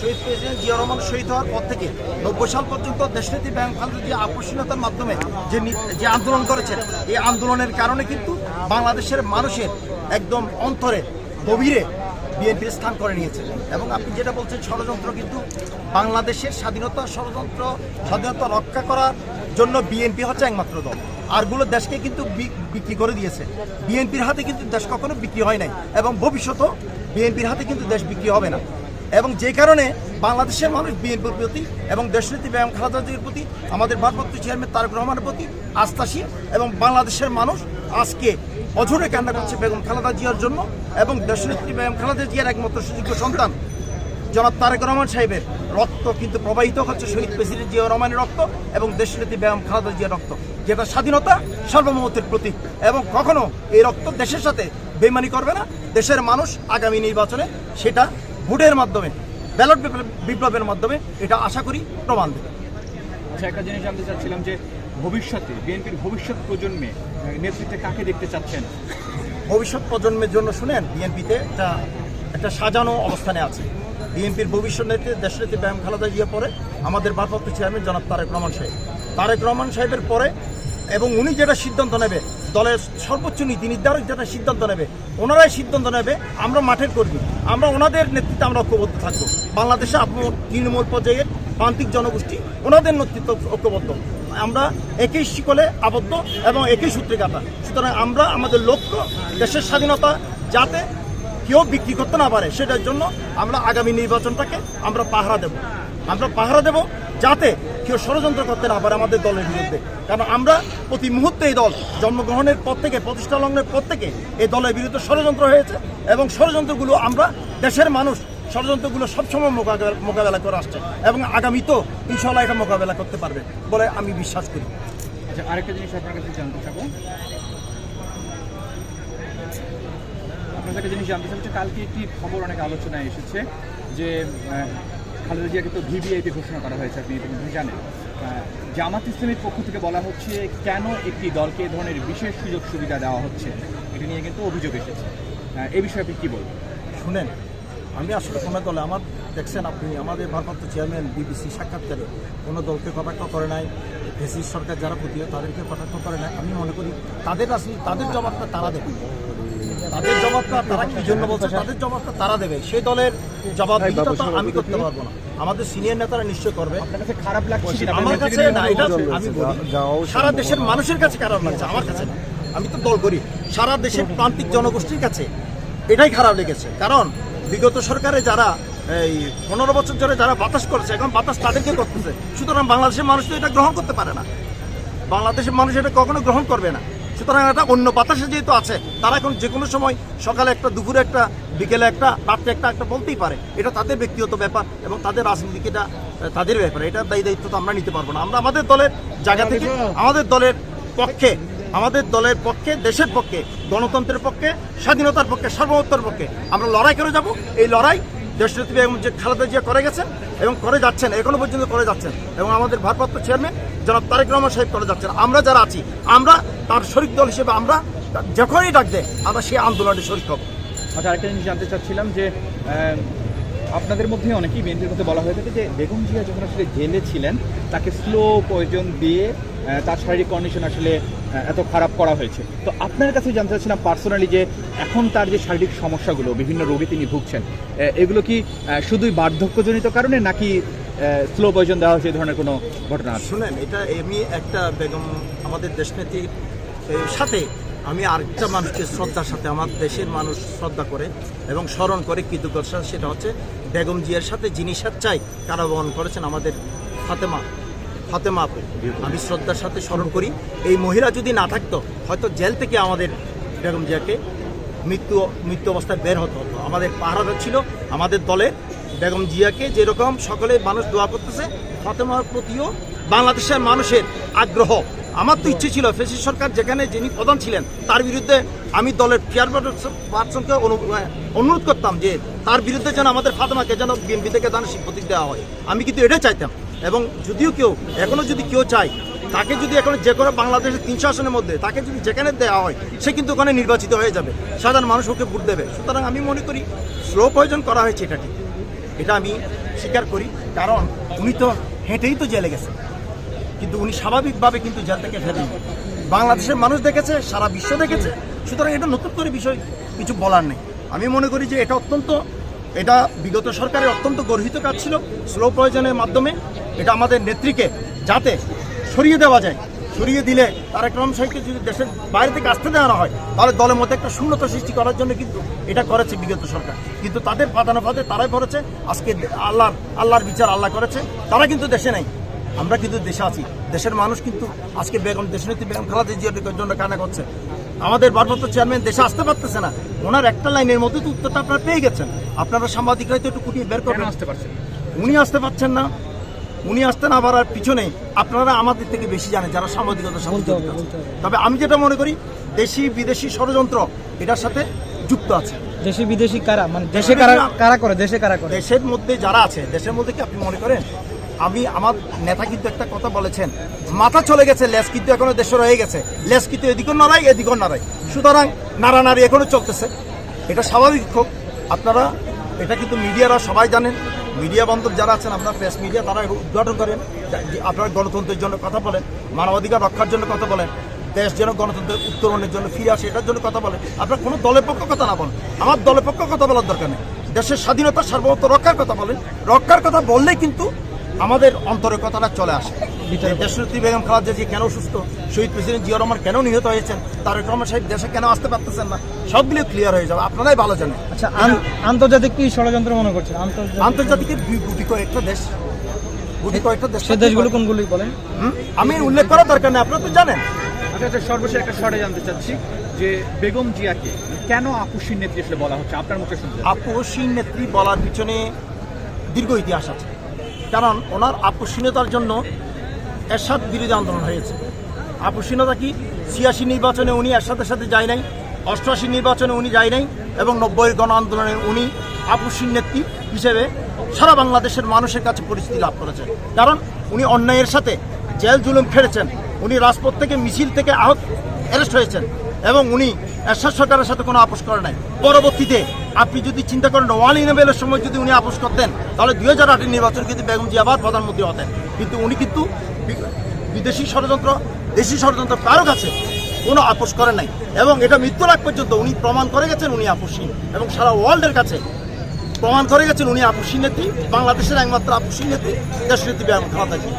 শহীদ president Zia Rahman শহীদ হওয়ার পর থেকে নব্বই সাল পর্যন্ত দেশনীতি ব্যাংক খালেদা জিয়া আকর্ষণীয়তার মাধ্যমে যে যে আন্দোলন করেছেন, এই আন্দোলনের কারণে কিন্তু বাংলাদেশের মানুষের একদম অন্তরে গভীরে বিএনপির স্থান করে নিয়েছে। এবং আপনি যেটা বলছেন, ষড়যন্ত্র কিন্তু বাংলাদেশের স্বাধীনতা, ষড়যন্ত্র, স্বাধীনতা রক্ষা করার জন্য বিএনপি হচ্ছে একমাত্র দল। আরগুলো দেশকে কিন্তু বিক্রি করে দিয়েছে। বিএনপির হাতে কিন্তু দেশ কখনো বিক্রি হয় নাই এবং ভবিষ্যতেও বিএনপির হাতে কিন্তু দেশ বিক্রি হবে না। এবং যে কারণে বাংলাদেশের মানুষ বিএনপির প্রতি এবং দেশনীতি ব্যায়াম খালেদা জিয়ার প্রতি, আমাদের ভারপ্রাপ্ত চেয়ারম্যান তারেক রহমানের প্রতি আস্থাশীল এবং বাংলাদেশের মানুষ আজকে অঝরে কান্না করছে বেগম খালেদা জিয়ার জন্য এবং দেশনেত্রী বেগম খালেদা জিয়ার একমাত্র সুযোগ্য সন্তান। জনাব তারেক রহমান সাহেবের রক্ত কিন্তু প্রবাহিত হচ্ছে শহীদ প্রেসিডেন্ট জিয়া রহমানের রক্ত এবং দেশনেত্রী বেগম খালেদা জিয়ার রক্ত। যেটা স্বাধীনতা, সার্বভৌমত্বের প্রতীক এবং কখনো এই রক্ত দেশের সাথে বেমানি করবে না। দেশের মানুষ আগামী নির্বাচনে সেটা ভোটের মাধ্যমে ব্যালট বিপ্লবের মাধ্যমে এটা আশা করি প্রমাণ দেবে। আচ্ছা একটা জিনিস জানতে চাচ্ছিলাম যে ভবিষ্যতে বিএনপির ভবিষ্যৎ প্রজন্মে নেতৃত্বে কাকে দেখতে চাচ্ছেন? ভবিষ্যৎ প্রজন্মের জন্য শুনেন বিএনপিতে একটা একটা সাজানো অবস্থানে আছে। বিএনপির ভবিষ্যৎ নেত্রী দেশনেত্রী ব্যায়াম খালেদা জিয়া পরে আমাদের ভারপ্রাপ্ত চেয়ারম্যান জনাব তারেক রহমান সাহেব। তারেক রহমান সাহেবের পরে এবং উনি যেটা সিদ্ধান্ত নেবে দলের সর্বোচ্চ নীতি, নির্ধারক যেটা সিদ্ধান্ত নেবে, ওনারাই সিদ্ধান্ত নেবে, আমরা মাঠের কর্মী আমরা ওনাদের নেতৃত্বে আমরা ঐক্যবদ্ধ থাকব। বাংলাদেশে আপন তৃণমূল পর্যায়ের প্রান্তিক জনগোষ্ঠী, ওনাদের নেতৃত্ব ঐক্যবদ্ধ। আমরা একই শিকলে আবদ্ধ এবং একই সূত্রে কাটা। সুতরাং আমরা আমাদের লক্ষ্য দেশের স্বাধীনতা যাতে কেউ বিক্রি করতে না পারে, সেটার জন্য আমরা আগামী নির্বাচনটাকে আমরা পাহারা দেব। আমরা পাহারা দেব যাতে কেউ ষড়যন্ত্র করতে না পারে আমাদের দলের বিরুদ্ধে। কারণ আমরা প্রতি মুহূর্তে এই দল জন্মগ্রহণের পর থেকে, প্রতিষ্ঠা লগ্নের পর থেকে এই দলের বিরুদ্ধে ষড়যন্ত্র হয়েছে এবং ষড়যন্ত্রগুলো আমরা দেশের মানুষ ষড়যন্ত্রগুলো সবসময় মোকাবেলা মোকাবেলা করে আসছে এবং আগামীতেও ইনশাল্লাহ এটা মোকাবেলা করতে পারবে বলে আমি বিশ্বাস করি। আচ্ছা আরেকটা জিনিস আপনার কাছে জানতে চাবো। আপনার কাছে জিনিস জানতে চাবো কালকে একটি খবর অনেক আলোচনায় এসেছে যে খালেদা জিয়াকে তো ভিভিআইপি ঘোষণা করা হয়েছে, আপনি ইতিমধ্যে জানেন। জামাত ইসলামের পক্ষ থেকে বলা হচ্ছে, কেন একটি দলকে এ ধরনের বিশেষ সুযোগ সুবিধা দেওয়া হচ্ছে? এটা নিয়ে কিন্তু অভিযোগ এসেছে। এ বিষয়ে আপনি কী বলবেন? শুনেন, আমি আসলে কোনো দলে, আমার দেখছেন আপনি, আমাদের ভারপ্রাপ্ত চেয়ারম্যান, বিবিসি সাক্ষাৎকারে কোনো দলকে কটাক্ষ করে নাই, ফেসিস সরকার যারা প্রতীয় তাদেরকে কটাক্ষ করে নাই। আমি মনে করি তাদের রাজনীতি, তাদের জবাবটা তারা দেবে। তাদের জবাবটা তারা কি জন্য বলছে? তাদের জবাবটা তারা দেবে। সেই দলের জবাব আমি করতে পারব না। আমাদের সিনিয়র নেতারা নিশ্চয় করবে। খারাপ লাগছে আমার কাছে না এটা আমি বলি। সারা দেশের মানুষের কাছে খারাপ লাগছে আমার কাছে না। আমি তো দল করি। সারা দেশের প্রান্তিক জনগোষ্ঠীর কাছে এটাই খারাপ লেগেছে। কারণ বিগত সরকারে যারা এই পনেরো বছর ধরে যারা বাতাস করছে এখন বাতাস তাদেরকে করতেছে। সুতরাং বাংলাদেশের মানুষ তো এটা গ্রহণ করতে পারে না। বাংলাদেশের মানুষ এটা কখনো গ্রহণ করবে না। সুতরাং এটা অন্য বাতাসে যেহেতু আছে, তারা এখন যে কোনো সময় সকালে একটা, দুপুরে একটা, বিকেলে একটা, রাত্রে একটা একটা বলতেই পারে। এটা তাদের ব্যক্তিগত ব্যাপার এবং তাদের রাজনীতিক এটা, তাদের ব্যাপার। এটা দায়ী দায়িত্ব তো আমরা নিতে পারব না। আমরা আমাদের দলের জায়গা থেকে, আমাদের দলের পক্ষে, আমাদের দলের পক্ষে, দেশের পক্ষে, গণতন্ত্রের পক্ষে, স্বাধীনতার পক্ষে, সার্বভৌমত্বের পক্ষে আমরা লড়াই করে যাব। এই লড়াই দেশনেত্রী বেগম যে খালেদা জিয়া করে গেছেন এবং করে যাচ্ছেন, এখনও পর্যন্ত করে যাচ্ছেন। এবং আমাদের ভারপ্রাপ্ত চেয়ারম্যান জনাব তারেক রহমান সাহেব করে যাচ্ছেন। আমরা যারা আছি, আমরা তার শরিক দল হিসেবে আমরা যখনই ডাক দেয়, আমরা সেই আন্দোলনে শরিক হব। আচ্ছা আরেকটা জিনিস জানতে চাচ্ছিলাম যে আপনাদের মধ্যে অনেকেই বিএনপির মধ্যে বলা হয়ে থাকে যে, বেগম জিয়া যখন আসলে জেলে ছিলেন, তাকে স্লো পয়জন দিয়ে তার শারীরিক কন্ডিশন আসলে এত খারাপ করা হয়েছে। তো আপনার কাছে জানতে চাচ্ছিলাম পার্সোনালি যে, এখন তার যে শারীরিক সমস্যাগুলো, বিভিন্ন রোগে তিনি ভুগছেন এগুলো কি শুধুই বার্ধক্যজনিত কারণে, নাকি স্লো পয়জন দেওয়া হয়েছে এই ধরনের কোনো ঘটনা শুনেন, এটা এমনি একটা বেগম, আমাদের দেশনেত্রীর এর সাথে আমি আরেকটা মানুষকে শ্রদ্ধার সাথে, আমার দেশের মানুষ শ্রদ্ধা করে এবং স্মরণ করে কৃতজ্ঞতার সাথে সেটা হচ্ছে বেগম জিয়ার সাথে যিনি স্বেচ্ছায় কারাবরণ করেছেন আমাদের ফাতেমা। ফাতেমা আপু, আমি শ্রদ্ধার সাথে স্মরণ করি, এই মহিলা যদি না থাকতো, হয়তো জেল থেকে আমাদের বেগম জিয়াকে মৃত্যু মৃত্যু অবস্থায় বের হতে হতো। আমাদের পাহারা ছিল, আমাদের দলের বেগম জিয়াকে যেরকম সকলে মানুষ দোয়া করতেছে, ফাতেমার প্রতিও বাংলাদেশের মানুষের আগ্রহ। আমার তো ইচ্ছে ছিল ফেসি সরকার যেখানে যিনি প্রধান ছিলেন, তার বিরুদ্ধে আমি দলের চেয়ার পার্সনকে অনু- অনুরোধ করতাম যে তার বিরুদ্ধে যেন আমাদের ফাতেমাকে যেন বিএনপি থেকে দানের প্রতীক দেওয়া হয়। আমি কিন্তু এটাই চাইতাম। এবং যদিও কেউ, এখনও যদি কেউ চায়, তাকে যদি এখন যে কোনো বাংলাদেশের তিনশো আসনের মধ্যে তাকে যদি যেখানে দেওয়া হয়, সে কিন্তু ওখানে নির্বাচিত হয়ে যাবে। সাধারণ মানুষ ওকে ভোট দেবে। সুতরাং আমি মনে করি স্লো প্রয়োজন করা হয়েছে এটা ঠিক এটা আমি স্বীকার করি, কারণ উনি তো হেঁটেই তো জেলে গেছে কিন্তু উনি স্বাভাবিকভাবে কিন্তু জেল থেকে ফেরেন বাংলাদেশের মানুষ দেখেছে, সারা বিশ্ব দেখেছে। সুতরাং এটা নতুন করে বিষয়, কিছু বলার নেই। আমি মনে করি যে এটা অত্যন্ত, এটা বিগত সরকারের অত্যন্ত গর্হিত কাজ ছিল স্লো প্রয়োজনের মাধ্যমে। এটা আমাদের নেত্রীকে যাতে সরিয়ে দেওয়া যায়। সরিয়ে দিলে তারেক রহমান সাহেবকে যদি দেশের বাইরে থেকে আসতে দেওয়া না হয় তাহলে দলের মধ্যে একটা শূন্যতা সৃষ্টি করার জন্য কিন্তু এটা করেছে বিগত সরকার। কিন্তু তাদের পাতানো পাতে তারাই করেছে আজকে আল্লাহর আল্লাহর বিচার আল্লাহ করেছে। তারা কিন্তু দেশে নেই। আমরা কিন্তু দেশে আছি। দেশের মানুষ কিন্তু আজকে বেগম দেশনেত্রী বেগম খালাদা জিয়ার জন্য কান্না করছে। আমাদের ভারপ্রাপ্ত চেয়ারম্যান দেশে আসতে পারতেছে না। ওনার একটা লাইনের মধ্যে তো উত্তরটা আপনারা পেয়ে গেছেন। আপনারা সাংবাদিকরাই তো একটু কুটিয়ে বের করে আসতে পারছেন উনি আসতে পারছেন না। উনি আসতেন আবার আর পিছনে। আপনারা আমাদের থেকে বেশি জানেন যারা সাংবাদিকতার সাথে জড়িত। তবে আমি যেটা মনে করি দেশি বিদেশি ষড়যন্ত্র এটার সাথে যুক্ত আছে। দেশি বিদেশি কারা? মানে দেশে কারা কারা করে? দেশে কারা করে? দেশের মধ্যে যারা আছে দেশের মধ্যে কি আপনি মনে করেন? আমি আমার নেতা কিন্তু একটা কথা বলেছেন মাথা চলে গেছে লেস কিন্তু এখনও দেশে রয়ে গেছে। লেস কিন্তু এদিকেও নাড়াই এদিকেও নাড়াই সুতরাং নাড়ানাড়ি এখনও চলতেছে। এটা স্বাভাবিক হোক আপনারা এটা কিন্তু মিডিয়ারা সবাই জানেন। মিডিয়া বান্ধব যারা আছেন, আপনার প্রেস মিডিয়া তারা উদ্ঘাটন করেন। আপনার গণতন্ত্রের জন্য কথা বলেন, মানবাধিকার রক্ষার জন্য কথা বলেন, দেশ যেন গণতন্ত্রের উত্তরণের জন্য ফিরে আসে, এটার জন্য কথা বলেন। আপনার কোনো দলের পক্ষ কথা না বলেন। আমার দলের পক্ষ কথা বলার দরকার নেই। দেশের স্বাধীনতা, সার্বভৌমত্ব রক্ষার কথা বলেন। রক্ষার কথা বললেই কিন্তু আমাদের অন্তরের কথাটা চলে আসে। দেশনেত্রী বেগম খালাদা জি কেন সুস্থ শহীদ প্রেসিডেন্ট জিয়া রহমান কেন নিহত হয়েছেন? তারেক রহমান সাহেব দেশে কেন আসতে পারতেছেন না? সবগুলো ক্লিয়ার হয়ে যাবে। আপনারাই ভালো জানেন। আচ্ছা আন- আন্তর্জাতিক কি ষড়যন্ত্র মনে করছেন আন্তর্জাতিক আন্তর্জাতিক দুই গুটি কয়েকটা দেশ। গুটি কয়েকটা দেশ দেশগুলো কোনগুলি বলেন? হুম? আমি উল্লেখ করার দরকার নেই আপনারা তো জানেন। আচ্ছা আচ্ছা সর্বশেষ একটা শর্টে জানতে চাচ্ছি যে বেগম জিয়াকে কেন আপুসির নেত্রী আসলে বলা হচ্ছে? আপনার মুখে শুনতে আপসীন নেত্রী বলার পিছনে দীর্ঘ ইতিহাস আছে। কারণ ওনার আপসীনতার জন্য এরশাদ বিরোধী আন্দোলন হয়েছে। আপসীনতা কি? ছিয়াশি নির্বাচনে উনি এরশাদের সাথে যায় নাই, অষ্টআশি নির্বাচনে উনি যায় নাই এবং নব্বই গণ আন্দোলনে উনি আপসীন নেত্রী হিসেবে সারা বাংলাদেশের মানুষের কাছে পরিচিতি লাভ করেছেন। কারণ উনি অন্যায়ের সাথে জেল জুলুম খেড়েছেন, উনি রাজপথ থেকে মিছিল থেকে আহত, অ্যারেস্ট হয়েছেন এবং উনি এরশাদ সরকারের সাথে কোনো আপোষ করে নাই। পরবর্তীতে আপনি যদি চিন্তা করেন ওয়ান ইলেভেনের সময় যদি উনি আপোষ করতেন, তাহলে দুই হাজার আটের নির্বাচন কিন্তু বেগম জি আবার প্রধানমন্ত্রী হতেন। কিন্তু উনি কিন্তু বিদেশি ষড়যন্ত্র, দেশি ষড়যন্ত্র কারও কাছে কোনো আপোষ করেন নাই। এবং এটা মৃত্যুর আগ পর্যন্ত উনি প্রমাণ করে গেছেন উনি আপোষহীন। এবং সারা ওয়ার্ল্ডের কাছে প্রমাণ করে গেছেন উনি আপোষহীন নেত্রী, বাংলাদেশের একমাত্র আপোষহীন নেত্রী, দেশনেত্রী বেগম খালেদা জিয়া।